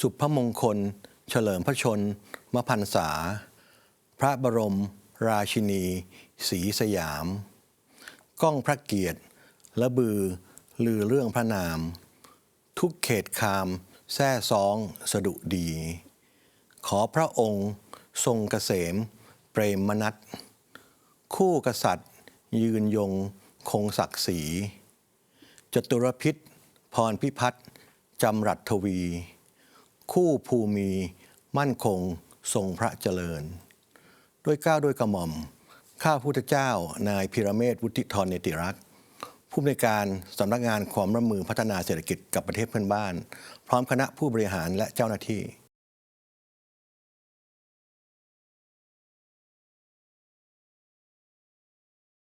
สุพมงคล เฉลิมพระชนมพรรษา พระบรม ราชินีศรีสยาม ก้องพระเกียรติและบือ ลือเรื่องพระนาม ทุกเขตคามแท่ซองสดุดี ขอพระองค์ทรงเกษมเปรมมนัตคู่กษัตริย์ ยืนยงคงศักดิ์ศรีจตุรพิษพรพิพัฒน์จำรัตทวี คู่ภูมิมั่นคงทรงพระเจริญ ด้วยก้าวด้วยกระหม่อม ข้าพุทธเจ้า นายพิระเมศวุฒิธรเนติรักษ์ผู้อำนวยการสำนักงานความร่วมมือพัฒนาเศรษฐกิจกับประเทศเพื่อนบ้าน พร้อมคณะผู้บริหารและเจ้าหน้าที่